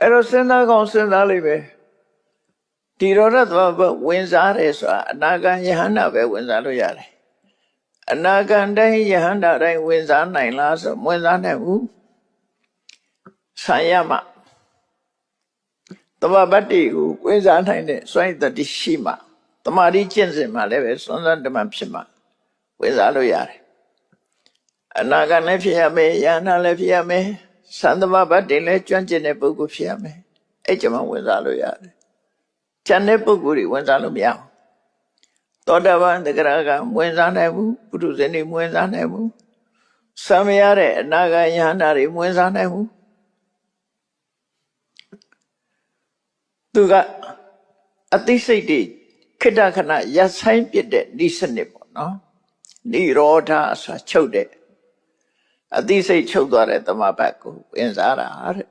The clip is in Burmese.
အဲ့တော့စဉ်းစားကောင်းစဉ်းစားလိုက်ပဲဒီရောရသမဘဝင်စားတယ်ဆိုတာအနာဂံယဟန္တာပဲဝင်စားလို့ရတယ်အနာဂံတိုင်းယဟန္တာတိုင်းဝင်စားနိုင်လားဆိုမဝင်စားနိုင်ဘူးဆံရမသမဘတ္တိကိုဝင်စားနိုင်တဲ့စွန့်တတိရှိမှတမာတိကျင့်စဉ်မှာလည်းပဲစွန့်စားတမန်ဖြစ်မှဝင်စားလို့ရတယ်အနာဂံလည်းဖြစ်ရမယ်ယဟန္တာလည်းဖြစ်ရမယ် သံသမဘတ္တိလည်းကျွမ်းကျင်တဲ့ပုဂ္ဂိုလ်ဖြစ်ရမယ်အဲ့ကြမှာဝင်စားလို့ရတယ်ကျန်တဲ့ပုဂ္ဂိုလ်တွေဝင်စားလို့မရဘူးသောတာပန်တဂရကဝင်စားနိုင်ဘူးပုထုဇဉ်တွေဝင်စားနိုင်ဘူးသံမရတဲ့အနာဂယဟန္တာတွေဝင်စားနိုင်ဘူးသူကအသိစိတ်တွေခိတ္တခဏရပ်ဆိုင်ပြစ်တဲ့ဒီစနစ်ပေါ့နော်និရောဓဆိုချုပ်တဲ့ အသိစိတ်ချုပ်သွားတဲ့တမဘတ်ကိုဝင်စားတာတဲ့